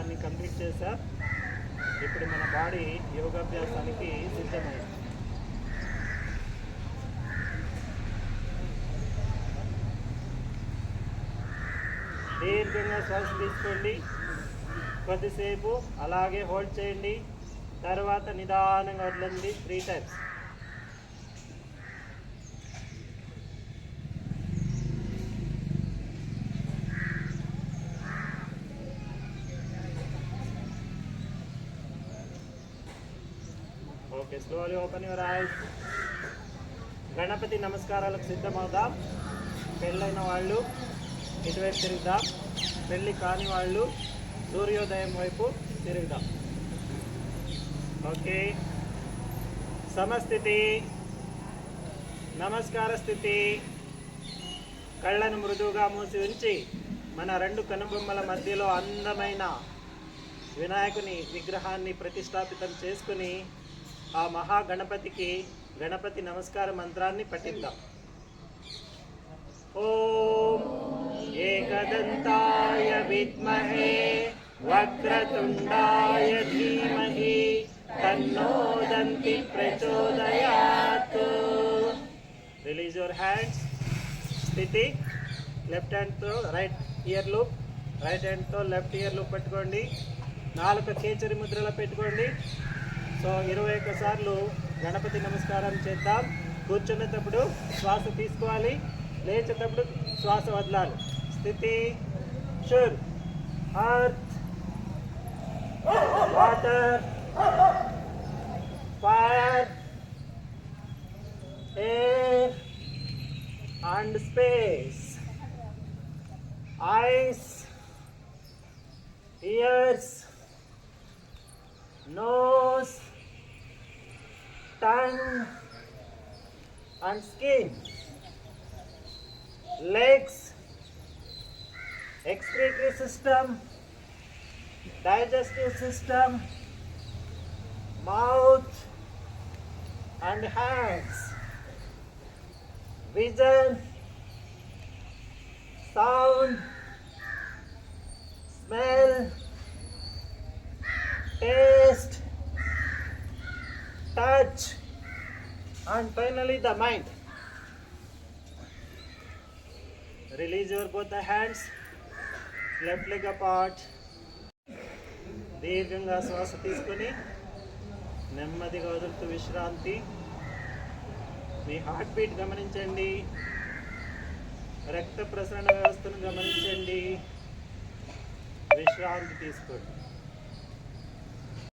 దాన్ని కంప్లీట్ చేశా. ఇప్పుడు మన బాడీ యోగాభ్యాసానికి సిద్ధమైంది. దీర్ఘంగా శ్వాస తీసుకోండి. కొద్దిసేపు అలాగే హోల్డ్ చేయండి. తర్వాత నిదానంగా వదలండి. Three times. Okay slowly open your eyes Ganapati నమస్కారాలకు సిద్ధమవుదాం. పెళ్ళైన వాళ్ళు ఇటువైపు తిరుగుదాం. పెళ్ళి కాని వాళ్ళు సూర్యోదయం వైపు తిరుగుదాం. ఓకే. సమస్థితి నమస్కార స్థితి. కళ్ళను మృదువుగా మూసి ఉంచి మన రెండు కనుబొమ్మల మధ్యలో అందమైన వినాయకుని విగ్రహాన్ని ప్రతిష్టాపితం చేసుకుని ఆ మహాగణపతికి గణపతి నమస్కార మంత్రాన్ని పఠిద్దాం. ఓం ఏకదంతాయ విద్మహే వక్రతుండాయ ధీమహి తన్నో దంతి ప్రచోదయాత్. రిలీజ్ యువర్ హ్యాండ్స్ స్థితి లెఫ్ట్ హ్యాండ్తో రైట్ ఇయర్ లూప్ రైట్ హ్యాండ్తో లెఫ్ట్ ఇయర్ లూప్ పెట్టుకోండి. నాలుక కేచరి ముద్రలో పెట్టుకోండి. సో ఇరవై ఒక్క సార్లు గణపతి నమస్కారం చేద్దాం. కూర్చునేటప్పుడు శ్వాస తీసుకోవాలి. లేచేటప్పుడు శ్వాస వదలాలి. స్థితి Schur. Earth water fire air and space eyes ears nose, tongue, and skin, legs, excretory system, digestive system, mouth, and hands, vision, sound, smell, taste, touch, and finally the mind. Release your both the hands, left leg apart. దీర్ఘంగా శ్వాస తీసుకొని నెమ్మదిగా వదులుతూ విశ్రాంతి మీ heart beat గమనించండి రక్త ప్రసరణ వ్యవస్థను గమనించండి విశ్రాంతి తీసుకోండి